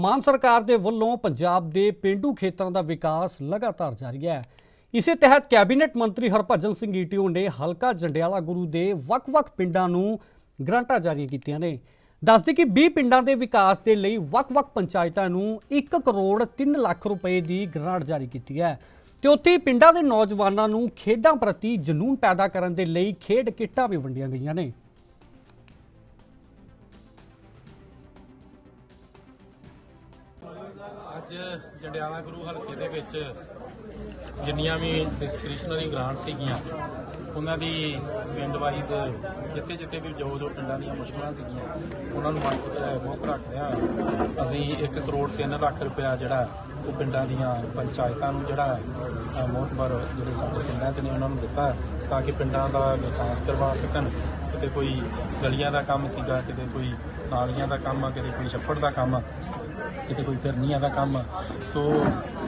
ਮਾਨ ਸਰਕਾਰ ਦੇ ਵੱਲੋਂ ਪੰਜਾਬ ਦੇ ਪਿੰਡੂ ਖੇਤਰਾਂ ਦਾ ਵਿਕਾਸ ਲਗਾਤਾਰ ਜਾਰੀ ਹੈ। ਇਸੇ ਤਹਿਤ ਕੈਬਨਿਟ ਮੰਤਰੀ ਹਰਭਜਨ ਸਿੰਘ ਈਟੀਓ ਨੇ ਹਲਕਾ ਜੰਡਿਆਲਾ ਗੁਰੂ ਦੇ ਵੱਖ-ਵੱਖ ਪਿੰਡਾਂ ਨੂੰ ਗ੍ਰਾਂਟਾਂ ਜਾਰੀ ਕੀਤੀਆਂ ਨੇ। ਦੱਸਦੇ ਕਿ 20 ਪਿੰਡਾਂ ਦੇ ਵਿਕਾਸ ਦੇ ਲਈ ਵੱਖ-ਵੱਖ ਪੰਚਾਇਤਾਂ ਨੂੰ 1 ਕਰੋੜ 3 ਲੱਖ ਰੁਪਏ ਦੀ ਗ੍ਰਾਂਟ ਜਾਰੀ ਕੀਤੀ ਹੈ। ਤੇ ਉੱਥੇ ਹੀ ਪਿੰਡਾਂ ਦੇ ਨੌਜਵਾਨਾਂ ਨੂੰ ਖੇਡਾਂ ਪ੍ਰਤੀ ਜਨੂਨ ਪੈਦਾ ਕਰਨ ਦੇ ਲਈ ਖੇਡ ਕਿੱਟਾਂ ਵੀ ਵੰਡੀਆਂ ਗਈਆਂ ਨੇ। ਅੱਜ ਜੰਡਿਆਲਾ ਗੁਰੂ ਹਲਕੇ ਦੇ ਵਿੱਚ ਜਿੰਨੀਆਂ ਵੀ ਡਿਸਕ੍ਰਿਸ਼ਨਰੀ ਗ੍ਰਾਂਟ ਸੀਗੀਆਂ, ਉਹਨਾਂ ਦੀ ਪਿੰਡ ਵਾਈਜ਼ ਜਿੱਥੇ ਜਿੱਥੇ ਵੀ ਜੋ ਜੋ ਪਿੰਡਾਂ ਦੀਆਂ ਮੁਸ਼ਕਲਾਂ ਸੀਗੀਆਂ, ਉਹਨਾਂ ਨੂੰ ਮੁੱਖ- ਅਹ ਮੁੱਖ ਰੱਖਦਿਆਂ ਅਸੀਂ 1 ਕਰੋੜ 3 ਲੱਖ ਰੁਪਇਆ ਜਿਹੜਾ ਉਹ ਪਿੰਡਾਂ ਦੀਆਂ ਪੰਚਾਇਤਾਂ ਨੂੰ ਜਿਹੜਾ ਅਹ ਮੋਹਤਬਰ ਜਿਹੜੇ ਸਾਡੇ ਪਿੰਡਾਂ 'ਚ ਨੇ ਉਹਨਾਂ ਨੂੰ ਦਿੱਤਾ ਤਾਂ ਕਿ ਪਿੰਡਾਂ ਦਾ ਵਿਕਾਸ ਕਰਵਾ ਸਕਣ। ਕਿਤੇ ਕੋਈ ਗਲੀਆਂ ਦਾ ਕੰਮ ਸੀਗਾ ਕਿਤੇ ਕੋਈ ਨਾਲੀਆਂ ਦਾ ਕੰਮ ਆ ਕਿਤੇ ਕੋਈ ਛੱਪੜ ਦਾ ਕੰਮ ਆ ਕਿਤੇ ਕੋਈ ਫਿਰਨੀਆਂ ਦਾ ਕੰਮ ਸੋ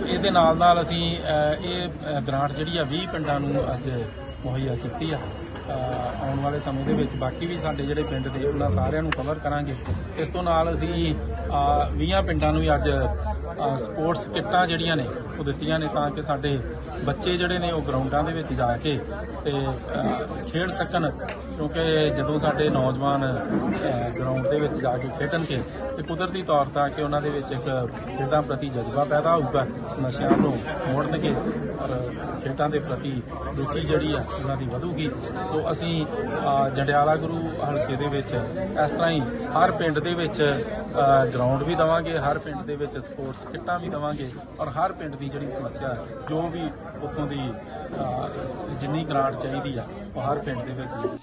ਇਹਦੇ ਨਾਲ ਨਾਲ ਅਸੀਂ ਇਹ ਅਹ, ਗ੍ਰਾਂਟ ਜਿਹੜੀ ਆ 20 ਪਿੰਡਾਂ ਨੂੰ ਅੱਜ ਮੁਹੱਈਆ ਕੀਤੀ ਆ। ਆਉਣ ਵਾਲੇ ਸਮੇਂ ਦੇ ਵਿੱਚ ਬਾਕੀ ਵੀ ਸਾਡੇ ਜਿਹੜੇ ਪਿੰਡ ਦੇ ਉਹਨਾਂ ਸਾਰਿਆਂ ਨੂੰ ਕਵਰ ਕਰਾਂਗੇ। ਇਸ ਤੋਂ ਨਾਲ ਅਸੀਂ ਅਹ, 20 ਪਿੰਡਾਂ ਨੂੰ ਵੀ ਅੱਜ ਸਪੋਰਟਸ ਕਿੱਟਾਂ ਜਿਹੜੀਆਂ ਨੇ, ਉਹ ਦਿੱਤੀਆਂ ਨੇ ਤਾਂ ਕਿ ਸਾਡੇ ਬੱਚੇ ਜਿਹੜੇ ਨੇ, ਉਹ ਗਰਾਊਂਡਾਂ ਦੇ ਵਿੱਚ ਜਾ ਕੇ ਤੇ ਖੇਡ ਸਕਣ। ਕਿਉਂਕਿ ਜਦੋਂ ਸਾਡੇ ਨੌਜਵਾਨ ਗਰਾਊਂਡ ਦੇ ਵਿੱਚ ਜਾ ਕੇ ਖੇਡਣਗੇ, ਤੇ ਕੁਦਰਤੀ ਤੌਰ ਤੇ ਕਿ ਉਹਨਾਂ ਦੇ ਵਿੱਚ ਇੱਕ ਖੇਡਾਂ ਪ੍ਰਤੀ ਜਜ਼ਬਾ ਪੈਦਾ ਹੋਊਗਾ, ਨਸ਼ਿਆਂ ਨੂੰ ਮੋੜਨਗੇ, ਔਰ ਖੇਡਾਂ ਦੇ ਪ੍ਰਤੀ ਰੁਚੀ ਜਿਹੜੀ ਆ, ਉਹਨਾਂ ਦੀ ਵਧੂਗੀ। ਸੋ ਅਸੀਂ ਜੰਡਿਆਲਾ ਗੁਰੂ ਹਲਕੇ ਦੇ ਵਿੱਚ ਇਸ ਤਰ੍ਹਾਂ ਹੀ ਹਰ ਪਿੰਡ ਦੇ ਵਿੱਚ ਗਰਾਊਂਡ ਵੀ ਦਵਾਂਗੇ, ਹਰ ਪਿੰਡ ਦੇ ਵਿੱਚ ਸਪੋਰਟਸ ਕਿੱਟਾਂ ਵੀ ਦਵਾਂਗੇ ਔਰ ਹਰ ਪਿੰਡ ਦੀ ਜਿਹੜੀ ਸਮੱਸਿਆ ਜੋ ਵੀ ਉੱਥੋਂ ਦੀ ਜਿੰਨੀ ਗ੍ਰਾਂਟ ਚਾਹੀਦੀ ਆ, ਉਹ ਹਰ ਪਿੰਡ ਦੇ ਵਿੱਚ